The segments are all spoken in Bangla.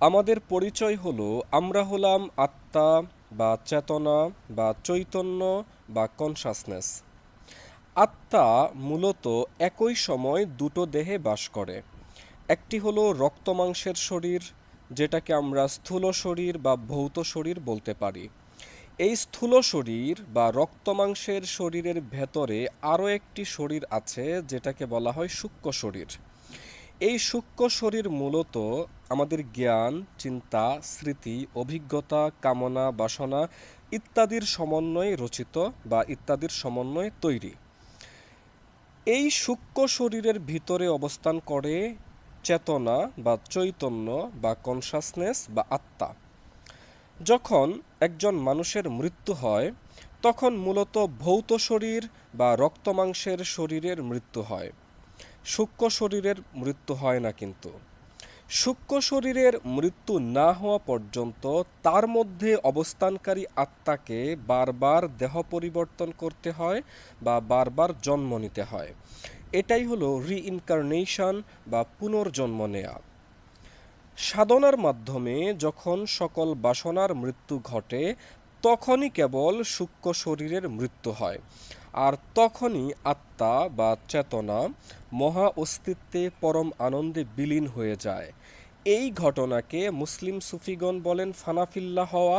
আমাদের পরিচয় হলো, আমরা হলাম আত্মা বা চেতনা বা চৈতন্য বা কনসাসনেস আত্মা মূলত একই সময় দুটো দেহে বাস করে। একটি হলো রক্তমাংসের শরীর, যেটাকে আমরা স্থূল শরীর বা ভৌত শরীর বলতে পারি। এই স্থূল শরীর বা রক্তমাংসের শরীরের ভেতরে আরও একটি শরীর আছে, যেটাকে বলা হয় সূক্ষ্ম শরীর। এই সূক্ষ্ম শরীর মূলত আমাদের জ্ঞান, চিন্তা, স্মৃতি, অভিজ্ঞতা, কামনা, বাসনা ইত্যাদির সমন্বয়ে রচিত বা ইত্যাদির সমন্বয়ে তৈরি। এই সূক্ষ্ম শরীরের ভিতরে অবস্থান করে চেতনা বা চৈতন্য বা কনসাসনেস বা আত্মা। যখন একজন মানুষের মৃত্যু হয়, তখন মূলত ভৌত শরীর বা রক্তমাংসের শরীরের মৃত্যু হয়। সূক্ষ্ম শরীরের মৃত্যু হয় না কিন্তু। সূক্ষ্ম শরীরের মৃত্যু না হওয়া পর্যন্ত তার মধ্যে অবস্থানকারী আত্মাকে বারবার দেহ পরিবর্তন করতে হয় বা বারবার জন্ম নিতে হয়। এটাই হলো রিইনকারনেশন বা পুনর্জন্ম নেয়া। সাধনার মাধ্যমে যখন সকল বাসনার মৃত্যু ঘটে, তখনই কেবল সূক্ষ্ম শরীরের মৃত্যু হয়। আর তখনই আত্মা বা চেতনা মহা অস্তিত্বে পরম আনন্দে বিলীন হয়ে যায়। এই ঘটনাকে মুসলিম সুফিগণ বলেন ফানাফিল্লা হওয়া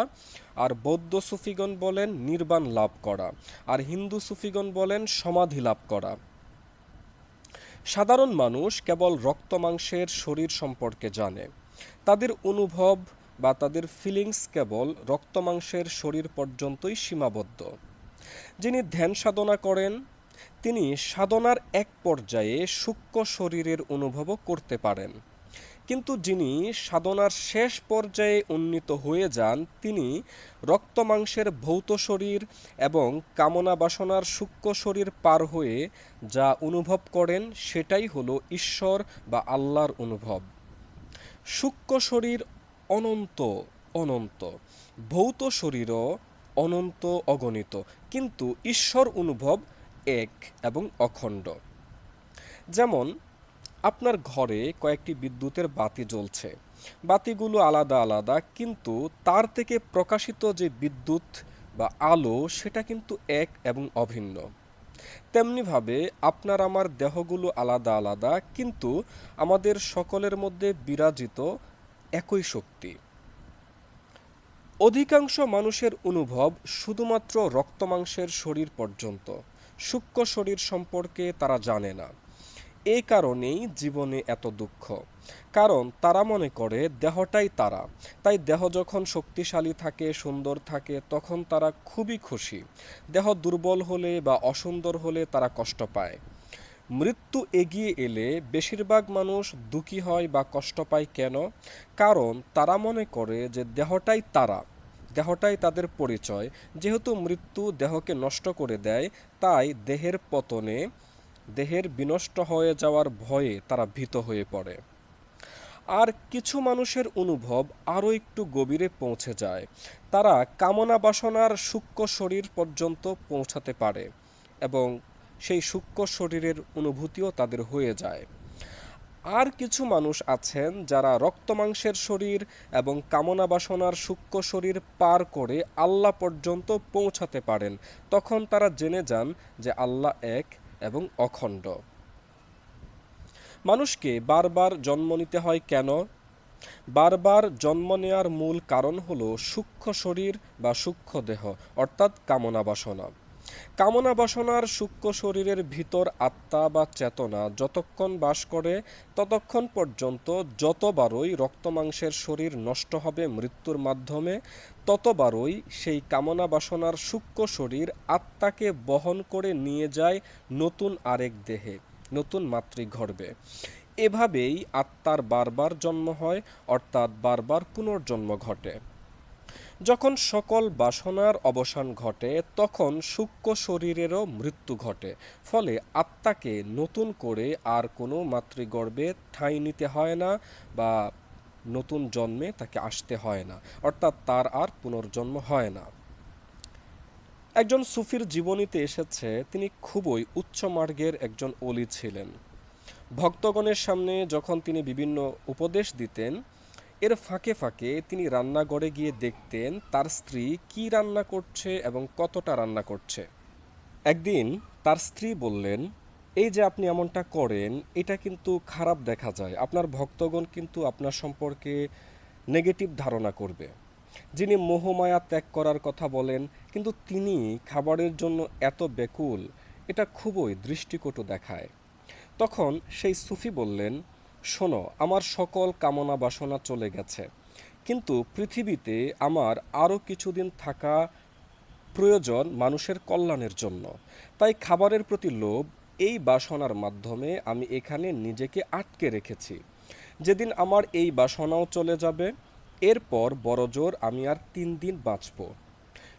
আর বৌদ্ধ সুফিগণ বলেন নির্বাণ লাভ করা আর হিন্দু সুফিগণ বলেন সমাধি লাভ করা। সাধারণ মানুষ কেবল রক্ত মাংসের শরীর সম্পর্কে জানে। তাদের অনুভব বা তাদের ফিলিংস কেবল রক্ত মাংসের শরীর পর্যন্তই সীমাবদ্ধ। যিনি ধ্যান সাধনা করেন, তিনি সাধনার এক পর্যায়ে সূক্ষ্ম শরীরের অনুভবও করতে পারেন। কিন্তু যিনি সাধনার শেষ পর্যায়ে উন্নীত হয়ে যান, তিনি রক্ত মাংসের ভৌত শরীর এবং কামনা বাসনার সূক্ষ্ম শরীর পার হয়ে যা অনুভব করেন, সেটাই হলো ঈশ্বর বা আল্লাহর অনুভব। সূক্ষ্ম শরীর অনন্ত অনন্ত। ভৌত শরীরও অনন্ত অগণিত, কিন্তু ঈশ্বর অনুভব এক এবং অখণ্ড। যেমন, আপনার ঘরে কয়েকটি বিদ্যুতের বাতি জ্বলছে। বাতিগুলো আলাদা আলাদা, কিন্তু তার থেকে প্রকাশিত যে বিদ্যুৎ বা আলো, সেটা কিন্তু এক এবং অভিন্ন। তেমনিভাবে আপনার আমার দেহগুলো আলাদা আলাদা, কিন্তু আমাদের সকলের মধ্যে বিরাজিত একই শক্তি। অধিকাংশ মানুষের অনুভব শুধুমাত্র রক্তমাংসের শরীর পর্যন্ত। সূক্ষ্ম শরীর সম্পর্কে তারা জানে না। এ কারণেই জীবনে এত দুঃখ। কারণ তারা মনে করে দেহটাই তারা। তাই দেহ যখন শক্তিশালী থাকে, সুন্দর থাকে, তখন তারা খুবই খুশি। দেহ দুর্বল হলে বা অসুন্দর হলে তারা কষ্ট পায়। মৃত্যু এগিয়ে এলে বেশিরভাগ মানুষ দুঃখী হয় বা কষ্ট পায় কেন? কারণ তারা মনে করে যে দেহটাই তারা, দেহটাই তাদের পরিচয়। যেহেতু মৃত্যু দেহকে নষ্ট করে দেয়, তাই দেহের পতনে, দেহের বিনষ্ট হয়ে যাওয়ার ভয়ে তারা ভীত হয়ে পড়ে। আর কিছু মানুষের অনুভব আরও একটু গভীরে পৌঁছে যায়। তারা কামনা বাসনার সূক্ষ্ম শরীর পর্যন্ত পৌঁছাতে পারে এবং সেই সূক্ষ্ম শরীরের অনুভূতিও তাদের হয়ে যায়। আর কিছু মানুষ আছেন যারা রক্তমাংসের শরীর এবং কামনা বাসনার সূক্ষ্ম শরীর পার করে আল্লাহ পর্যন্ত পৌঁছাতে পারেন। তখন তারা জেনে যান যে আল্লাহ এক এবং অখণ্ড। মানুষকে বারবার জন্ম নিতে হয় কেন? বারবার জন্ম নেওয়ার মূল কারণ হলো সূক্ষ্ম শরীর বা সূক্ষ্ম দেহ, অর্থাৎ কামনা বাসনা। কামনা বাসনার সূক্ষ্ম শরীরের ভিতর আত্মা বা চেতনা যতক্ষণ বাস করে, ততক্ষণ পর্যন্ত যতবারই রক্তমাংসের শরীর নষ্ট হবে মৃত্যুর মাধ্যমে, ততবারই সেই কামনা বাসনার সূক্ষ্ম শরীর আত্মাকে বহন করে নিয়ে যায় নতুন আরেক দেহে, নতুন মাতৃগর্ভে। এভাবেই আত্মার বারবার জন্ম হয়, অর্থাৎ বারবার পুনর্জন্ম ঘটে। যখন সকল বাসনার অবসান ঘটে, তখন সূক্ষ্ম শরীরেরও মৃত্যু ঘটে। ফলে আত্মাকে নতুন করে আর কোনো মাতৃগর্ভে ঠাঁই নিতে হয় না বা নতুন জন্মে তাকে আসতে হয় না, অর্থাৎ তার আর পুনর্জন্ম হয় না। একজন সুফির জীবনীতে এসেছে, তিনি খুবই উচ্চ মার্গের একজন অলি ছিলেন। ভক্তগণের সামনে যখন তিনি বিভিন্ন উপদেশ দিতেন এর ফাঁকে ফাঁকে তিনি রান্নাঘরে গিয়ে দেখতেন তার স্ত্রী কি রান্না করছে এবং কতটা রান্না করছে। একদিন তার স্ত্রী বললেন, এই যে আপনি এমনটা করেন, এটা কিন্তু খারাপ দেখা যায়। আপনার ভক্তগণ কিন্তু আপনার সম্পর্কে নেগেটিভ ধারণা করবে। যিনি মোহমায়া ত্যাগ করার কথা বলেন, কিন্তু তিনি খাবারের জন্য এত বেকুল এটা খুবই দৃষ্টিকটু দেখায়। তখন সেই সুফি বললেন শোনো, আমার সকল কামনা বাসনা চলে গেছে। কিন্তু পৃথিবীতে আমার আরও কিছুদিন থাকা প্রয়োজন মানুষের কল্যাণের জন্য। তাই খাবারের প্রতি লোভ, এই বাসনার মাধ্যমে আমি এখানে নিজেকে আটকে রেখেছি। যেদিন আমার এই বাসনাও চলে যাবে, এরপর বড়জোর আমি আর তিন দিন বাঁচব।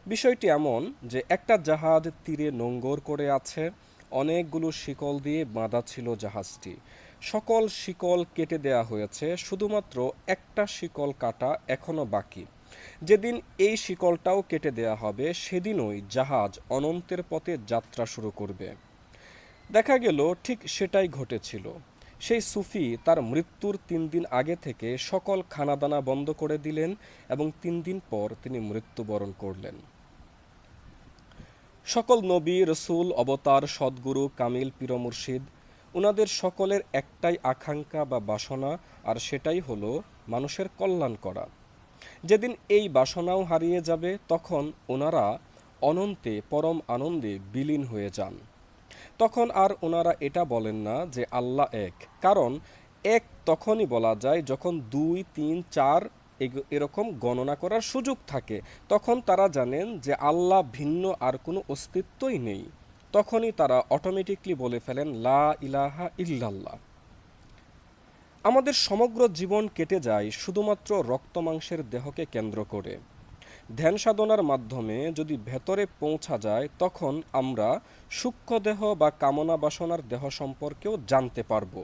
বিষয়টি এমন যে একটা জাহাজ তীরে নোঙ্গর করে আছে, অনেকগুলো শিকল দিয়ে বাঁধা ছিল জাহাজটি। সকল শিকল কেটে দেয়া হয়েছে, শুধুমাত্র একটা শিকল কাটা এখনও বাকি। যেদিন এই শিকলটাও কেটে দেয়া হবে, সেদিনই জাহাজ অনন্তের পথে যাত্রা শুরু করবে। দেখা গেল, ঠিক সেটাই ঘটেছিল। সেই সুফি তার মৃত্যুর তিন দিন আগে থেকে সকল খানাদানা বন্ধ করে দিলেন এবং তিন দিন পর তিনি মৃত্যুবরণ করলেন। সকল নবী, রসুল, অবতার, সদ্গুরু, কামিল পীর মুর্শিদ ওনাদের সকলের একটাই আকাঙ্ক্ষা বা বাসনা, আর সেটাই হলো মানুষের কল্যাণ করা। যেদিন এই বাসনাও হারিয়ে যাবে, তখন ওনারা অনন্তে, পরম আনন্দে বিলীন হয়ে যান। তখন আর ওনারা এটা বলেন না যে আল্লাহ এক, কারণ এক তখনই বলা যায় যখন দুই, তিন, চার এরকম গণনা করার সুযোগ থাকে। তখন তারা জানেন যে আল্লাহ ভিন্ন আর কোনো অস্তিত্বই নেই। তখনই তারা অটোমেটিকলি বলে ফেলেন, লা ইলাহা ইল্লাল্লাহ। আমাদের সমগ্র জীবন কেটে যায় শুধুমাত্র রক্ত মাংসের দেহকে কেন্দ্র করে। ধ্যান সাধনার মাধ্যমে যদি ভেতরে পৌঁছা যায়, তখন আমরা সূক্ষ্ম দেহ বা কামনা বাসনার দেহ সম্পর্কেও জানতে পারব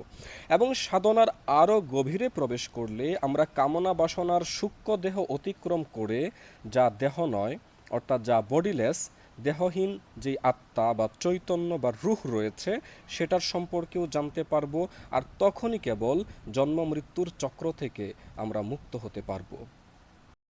এবং সাধনার আরও গভীরে প্রবেশ করলে আমরা কামনা বাসনার সূক্ষ্ম দেহ অতিক্রম করে যা দেহ নয়, অর্থাৎ যা বডিলেস দেহহীন যেই আত্মা বা চৈতন্য বা রুহ রয়েছে, সেটার সম্পর্কেও জানতে পারব, আর তখনই কেবল জন্ম মৃত্যুর চক্র থেকে আমরা মুক্ত হতে পারব।